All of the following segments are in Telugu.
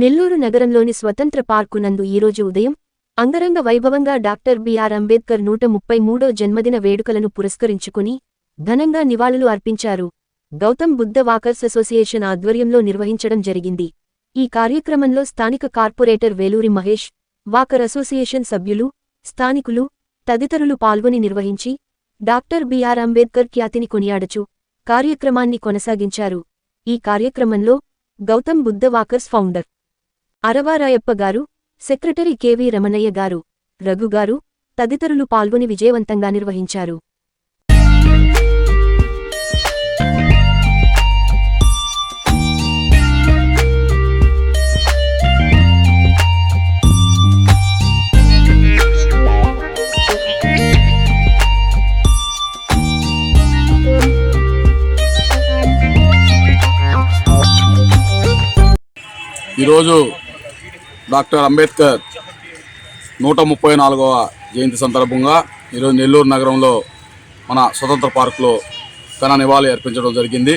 నెల్లూరు నగరంలోని స్వతంత్ర పార్కు నందు ఈరోజు ఉదయం అంగరంగ వైభవంగా డాక్టర్ బిఆర్ అంబేద్కర్ నూట ముప్పై మూడో జన్మదిన వేడుకలను పురస్కరించుకుని ఘనంగా నివాళులు అర్పించారు. గౌతమ్ బుద్ధ వాకర్స్ అసోసియేషన్ ఆధ్వర్యంలో నిర్వహించడం జరిగింది. ఈ కార్యక్రమంలో స్థానిక corporator Veluri Mahesh walker association సభ్యులు స్థానికులు తదితరులు పాల్గొని నిర్వహించి డాక్టర్ బిఆర్ అంబేద్కర్ ఖ్యాతిని కొనియాడచు కార్యక్రమాన్ని కొనసాగించారు. ఈ కార్యక్రమంలో గౌతమ్ బుద్ధ వాకర్స్ ఫౌండర్ అరవారాయప్ప గారు సెక్రటరీ కెవి రమణయ్య గారు రఘు గారు తదితరులు పాల్గొని విజయవంతంగా నిర్వహించారు. ఈరోజు డాక్టర్ అంబేద్కర్ నూట ముప్పై నాలుగవ జయంతి సందర్భంగా ఈరోజు నెల్లూరు నగరంలో మన స్వతంత్ర పార్కులో ఘన నివాళి అర్పించడం జరిగింది.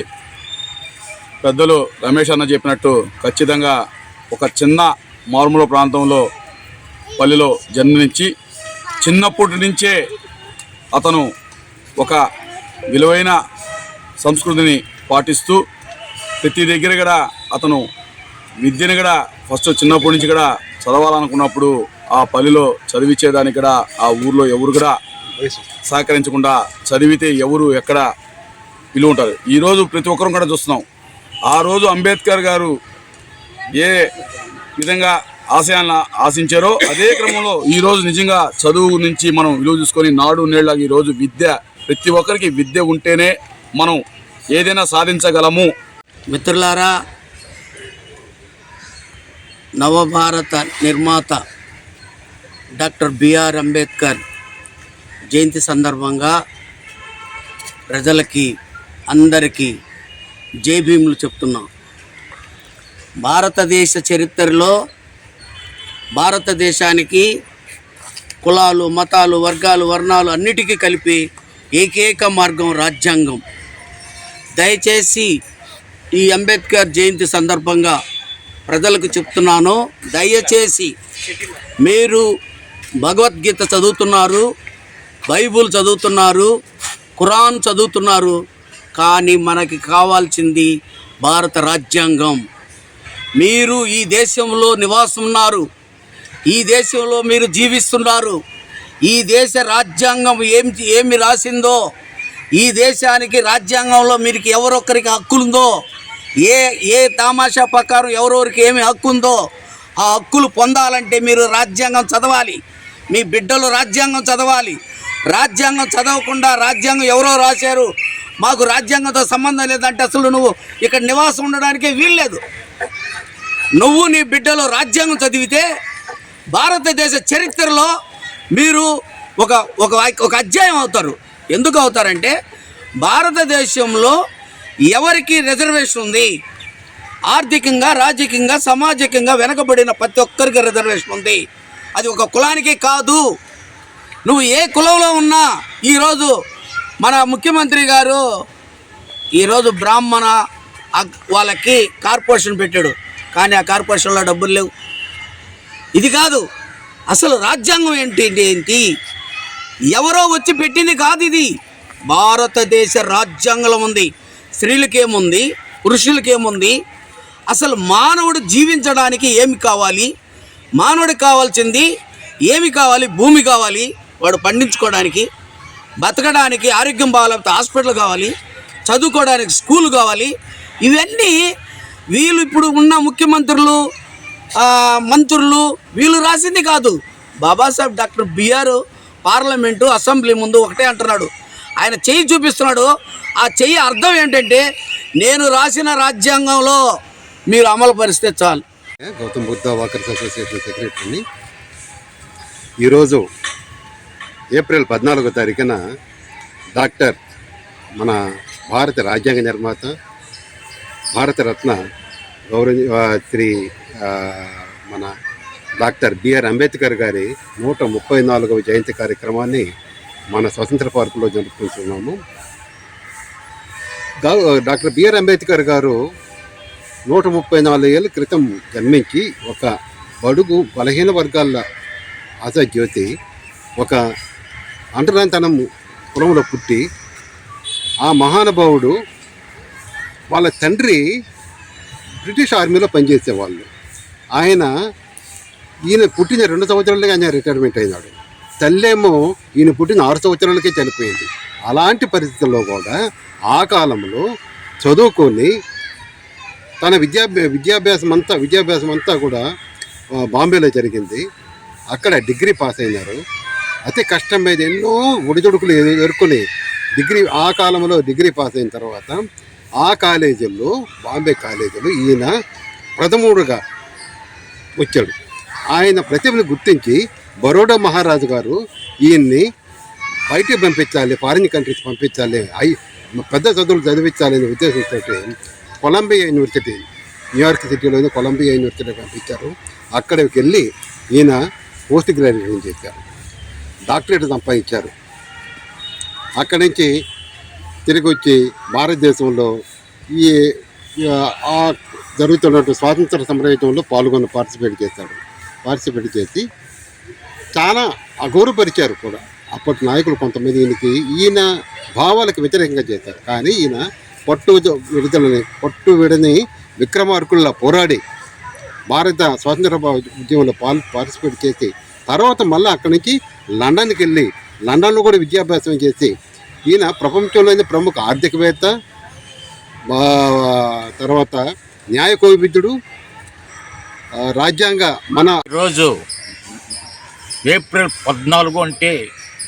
పెద్దలు రమేష్ అన్న చెప్పినట్టు ఖచ్చితంగా ఒక చిన్న మారుమూల ప్రాంతంలో పల్లెలో జన్మనించి చిన్నప్పటి నుంచే అతను ఒక విలువైన సంస్కృతిని పాటిస్తూ ప్రతి దగ్గర కూడా అతను విద్యను కూడా ఫస్ట్ చిన్నప్పటి నుంచి కూడా చదవాలనుకున్నప్పుడు ఆ పల్లెలో చదివించేదానికి కూడా ఆ ఊర్లో ఎవరు కూడా సహకరించకుండా చదివితే ఎవరు ఎక్కడ విలువ ఉంటారు. ఈరోజు ప్రతి ఒక్కరం కూడా చూస్తున్నాం. ఆ రోజు అంబేద్కర్ గారు ఏ విధంగా ఆశయాలను ఆశించారో అదే క్రమంలో ఈరోజు నిజంగా చదువు నుంచి మనం విలువ చూసుకొని నాడు నేళ్ళ ఈరోజు విద్య ప్రతి ఒక్కరికి విద్య ఉంటేనే మనం ఏదైనా సాధించగలము. మిత్రులారా నవభారత నిర్మాత డాక్టర్ బిఆర్ అంబేద్కర్ జయంతి సందర్భంగా ప్రజలకి అందరికీ జై భీములు చెప్తున్నాం. భారతదేశ చరిత్రలో భారతదేశానికి కులాలు మతాలు వర్గాలు వర్ణాలు అన్నిటికీ కలిపి ఏకైక మార్గం రాజ్యాంగం. దయచేసి ఈ అంబేద్కర్ జయంతి సందర్భంగా ప్రజలకు చెప్తున్నాను. దయచేసి మీరు భగవద్గీత చదువుతున్నారు బైబుల్ చదువుతున్నారు ఖురాన్ చదువుతున్నారు కానీ మనకి కావాల్సింది భారత రాజ్యాంగం. మీరు ఈ దేశంలో నివాసం ఉన్నారు ఈ దేశంలో మీరు జీవిస్తున్నారు ఈ దేశ రాజ్యాంగం ఏం ఏమి రాసిందో ఈ దేశానికి రాజ్యాంగంలో మీకు ఎవరొక్కరికి హక్కులుందో ఏ ఏ తామాషా ప్రకారం ఎవరెవరికి ఏమి హక్కు ఉందో ఆ హక్కులు పొందాలంటే మీరు రాజ్యాంగం చదవాలి. మీ బిడ్డలు రాజ్యాంగం చదవాలి. రాజ్యాంగం చదవకుండా రాజ్యాంగం ఎవరో రాశారు? మాకు రాజ్యాంగంతో సంబంధం లేదంటే అసలు నువ్వు ఇక్కడ నివాసం ఉండడానికే వీల్లేదు. నువ్వు నీ బిడ్డలు రాజ్యాంగం చదివితే భారతదేశ చరిత్రలో మీరు ఒక ఒక ఒక అధ్యాయం అవుతారు. ఎందుకు అవుతారంటే భారతదేశంలో ఎవరికి రిజర్వేషన్ ఉంది? ఆర్థికంగా రాజకీయంగా సామాజికంగా వెనకబడిన ప్రతి ఒక్కరికి రిజర్వేషన్ ఉంది. అది ఒక కులానికి కాదు. నువ్వు ఏ కులంలో ఉన్నా ఈరోజు మన ముఖ్యమంత్రి గారు ఈరోజు బ్రాహ్మణ వాళ్ళకి కార్పొరేషన్ పెట్టాడు. కానీ ఆ కార్పొరేషన్లో డబ్బులు లేవు. ఇది కాదు. అసలు రాజ్యాంగం ఏంటి ఏంటి ఎవరో వచ్చి పెట్టింది కాదు ఇది. భారతదేశ రాజ్యాంగం ఉంది. స్త్రీలకేముంది? పురుషులకేముంది? అసలు మానవుడు జీవించడానికి ఏమి కావాలి? మానవుడికి కావాల్సింది ఏమి కావాలి? భూమి కావాలి. వాడు పండించుకోవడానికి బతకడానికి ఆరోగ్యం బాగాలేకపోతే హాస్పిటల్ కావాలి చదువుకోవడానికి స్కూల్ కావాలి. ఇవన్నీ వీళ్ళు ఇప్పుడు ఉన్న ముఖ్యమంత్రులు మంత్రులు వీళ్ళు రాసింది కాదు. Babasaheb doctor B R parliament assembly ముందు ఒకటే అంటున్నాడు. ఆయన చేయి చూపిస్తున్నాడు. ఆ చెయ్యి అర్థం ఏంటంటే నేను రాసిన రాజ్యాంగంలో మీరు అమలు పరిస్తే చాలు. గౌతమ్ బుద్ధ వాకర్స్ అసోసియేషన్ సెక్రటరీని ఈరోజు ఏప్రిల్ పద్నాలుగో తారీఖున డాక్టర్ మన భారత రాజ్యాంగ నిర్మాత భారతరత్న గౌరవ శ్రీ మన డాక్టర్ బిఆర్ అంబేద్కర్ గారి నూట ముప్పై నాలుగవ జయంతి కార్యక్రమాన్ని మన స్వతంత్ర పార్కులో జరుపుకుంటున్నాము. డాక్టర్ బిఆర్ అంబేద్కర్ గారు నూట ముప్పై నాలుగు ఏళ్ళ క్రితం జన్మించి ఒక బడుగు బలహీన వర్గాల ఆశాజ్యోతి ఒక అంటరాంతనం కులంలో పుట్టి ఆ మహానుభావుడు వాళ్ళ తండ్రి బ్రిటిష్ ఆర్మీలో పనిచేసేవాళ్ళు. ఆయన ఈయన పుట్టిన రెండు సంవత్సరాలకే ఆయన రిటైర్మెంట్ అయినాడు. తల్లేమో ఈయన పుట్టిన ఆరు సంవత్సరాలకే చనిపోయింది. అలాంటి పరిస్థితుల్లో కూడా ఆ కాలంలో చదువుకొని తన విద్యాభ్యా విద్యాభ్యాసం అంతా విద్యాభ్యాసం అంతా కూడా బాంబేలో జరిగింది. అక్కడ డిగ్రీ పాస్ అయినారు అతి కష్టం మీద ఎన్నో ఒడిదొడుకులు ఎదుర్కొని డిగ్రీ ఆ కాలంలో డిగ్రీ పాస్ అయిన తర్వాత ఆ కాలేజీల్లో బాంబే కాలేజీలో ఈయన ప్రథముడుగా వచ్చాడు. ఆయన ప్రతిభను గుర్తించి బరోడా మహారాజు గారు ఈయన్ని బయటికి పంపించాలి ఫారిన్ కంట్రీస్ పంపించాలి ఐ పెద్ద చదువులు చదివించాలనే ఉద్దేశంతో కొలంబియా యూనివర్సిటీ న్యూయార్క్ సిటీలోని కొలంబియా యూనివర్సిటీ పంపించారు. అక్కడికి వెళ్ళి ఈయన పోస్ట్ గ్రాడ్యుయేషన్ చేశారు. డాక్టరేట్ సంపాదించారు. అక్కడి నుంచి తిరిగి వచ్చి భారతదేశంలో ఈ ఆ జరుగుతున్నటువంటి స్వాతంత్ర సమరయుతంలో పాల్గొని పార్టిసిపేట్ చేశాడు పార్టిసిపేట్ చేసి చాలా అగౌరవపరిచారు కూడా. అప్పటి నాయకులు కొంతమంది ఈయనకి ఈయన భావాలకు వ్యతిరేకంగా చేశారు. కానీ ఈయన పట్టు విడుదలని పట్టు విడని విక్రమార్కుల్లా పోరాడి భారత స్వాతంత్ర ఉద్యమంలో పాల్ పార్టిసిపేట్ చేసి తర్వాత మళ్ళీ అక్కడి నుంచి లండన్కి వెళ్ళి లండన్లో కూడా విద్యాభ్యాసం చేసి ఈయన ప్రపంచంలోని ప్రముఖ ఆర్థికవేత్త తర్వాత న్యాయ కోవిద్యుడు రాజ్యాంగ మన రోజు ఏప్రిల్ పద్నాలుగు అంటే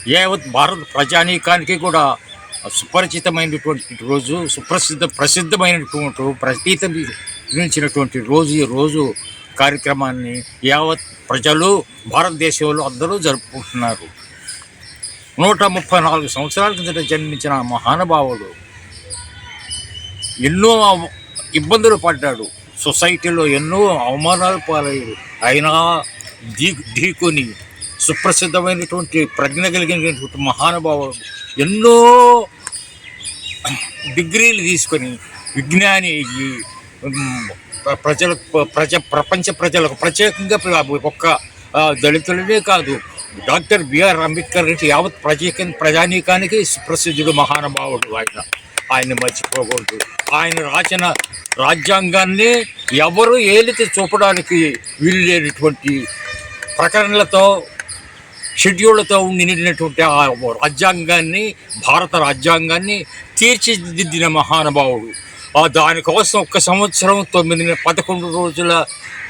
యావత్ భారత ప్రజానీకానికి కూడా సుపరిచితమైనటువంటి రోజు సుప్రసిద్ధ ప్రసిద్ధమైనటువంటి ప్రతీతమించినటువంటి రోజు ఈ రోజు కార్యక్రమాన్ని యావత్ ప్రజలు భారతదేశంలో అందరూ జరుపుకుంటున్నారు. నూట ముప్పై నాలుగు సంవత్సరాల కిందట జన్మించిన మహానుభావుడు ఎన్నో ఇబ్బందులు పడ్డాడు. సొసైటీలో ఎన్నో అవమానాలు పాలయ్యాడు. అయినా ఢీ ఢీకొని సుప్రసిద్ధమైనటువంటి ప్రజ్ఞ కలిగినటువంటి మహానుభావులు ఎన్నో డిగ్రీలు తీసుకొని విజ్ఞాని ప్రజలకు ప్రజ ప్రపంచ ప్రజలకు ప్రత్యేకంగా ఒక్క దళితులనే కాదు డాక్టర్ బిఆర్ అంబేద్కర్ రెడ్డి యావత్ ప్రజా ప్రజానీకానికి సుప్రసిద్ధుడు మహానుభావుడు ఆయన. ఆయన మర్చిపోకూడదు. ఆయన రాసిన రాజ్యాంగాన్ని ఎవరు ఏలితే చూపడానికి వీలు లేనటువంటి ప్రకరణలతో షెడ్యూళ్ళతో నిండినటువంటి ఆ రాజ్యాంగాన్ని భారత రాజ్యాంగాన్ని తీర్చిదిద్దిన మహానుభావుడు. ఆ దానికోసం ఒక్క సంవత్సరం తొమ్మిది పదకొండు రోజుల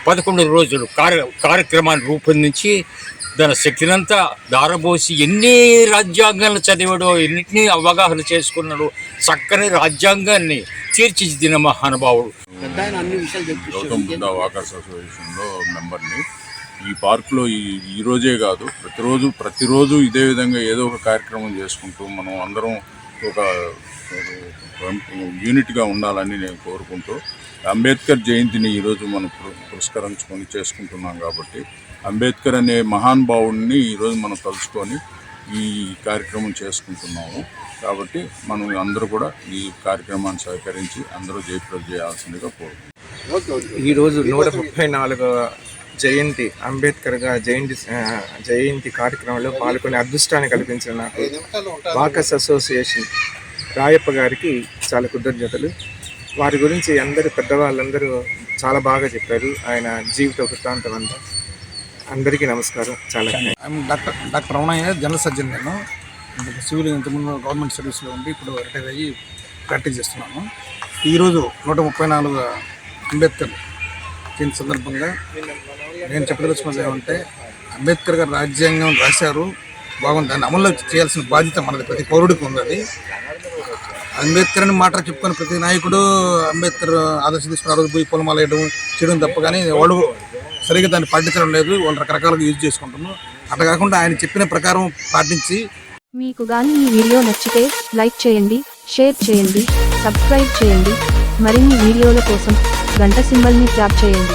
పదకొండు రోజులు కార్య కార్యక్రమాన్ని రూపొందించి దాని శక్తినంతా దారబోసి ఎన్ని రాజ్యాంగాలను చదివాడో ఎన్నిటినీ అవగాహన చేసుకున్నాడు చక్కని రాజ్యాంగాన్ని తీర్చిదిద్దిన మహానుభావుడు. గౌతమ్ బుద్ధ చెప్పి వాకర్స్ అసోసియేషన్లో మెంబర్ని ఈ పార్కులో ఈ ఈరోజే కాదు ప్రతిరోజు ప్రతిరోజు ఇదే విధంగా ఏదో ఒక కార్యక్రమం చేసుకుంటూ మనం అందరం ఒక యూనిట్గా ఉండాలని నేను కోరుకుంటూ అంబేద్కర్ జయంతిని ఈరోజు మనం పురస్కరించుకొని చేసుకుంటున్నాం కాబట్టి అంబేద్కర్ అనే మహానుభావుడిని ఈరోజు మనం తలుచుకొని ఈ కార్యక్రమం చేసుకుంటున్నాము. కాబట్టి మనం అందరూ కూడా ఈ కార్యక్రమాన్ని సహకరించి అందరూ జయప్రద చేయాల్సిందిగా కోరుకుంటున్నాం. ఈరోజు నూట ముప్పై నాలుగు జయంతి అంబేద్కర్ గారి జయంతి జయంతి కార్యక్రమంలో పాల్గొనే అదృష్టాన్ని కల్పించిన నాకు వాకర్స్ అసోసియేషన్ రాయప్ప గారికి చాలా కృతజ్ఞతలు. వారి గురించి అందరు పెద్దవాళ్ళందరూ చాలా బాగా చెప్పారు. ఆయన జీవిత వృత్తాంతం అంతా. అందరికీ నమస్కారం. చాలా doctor doctor Ramanayya general surgeon నేను. సివిల్ ఇంతకుముందు గవర్నమెంట్ సర్వీస్లో ఉండి ఇప్పుడు రిటైర్ అయ్యి ప్రాక్టీస్ చేస్తున్నాను. ఈరోజు నూట ముప్పై నాలుగు అంబేద్కర్ జయంతి సందర్భంగా నేను చెప్పదలుచుకున్నది ఏమంటే అంబేద్కర్ గారు రాజ్యాంగం రాశారు. బాగుంది. దాన్ని అమలు చేయాల్సిన బాధ్యత మనది. ప్రతి పౌరుడికి ఉంది అది. అంబేద్కర్ అని మాట చెప్పుకొని ప్రతి నాయకుడు అంబేద్కర్ ఆదర్శ తీసుకుని రోజు పోయి పొలమాలు వేయడం చేయడం తప్ప కానీ వాళ్ళు సరిగ్గా దాన్ని పాటించడం లేదు. వాళ్ళు రకరకాలుగా యూజ్ చేసుకుంటున్నాం. అట్లా కాకుండా ఆయన చెప్పిన ప్రకారం పాటించి మీకు కానీ ఈ వీడియో నచ్చితే లైక్ చేయండి షేర్ చేయండి సబ్స్క్రైబ్ చేయండి. మరిన్ని వీడియోల కోసం గంట సింబల్ని ట్యాప్ చేయండి.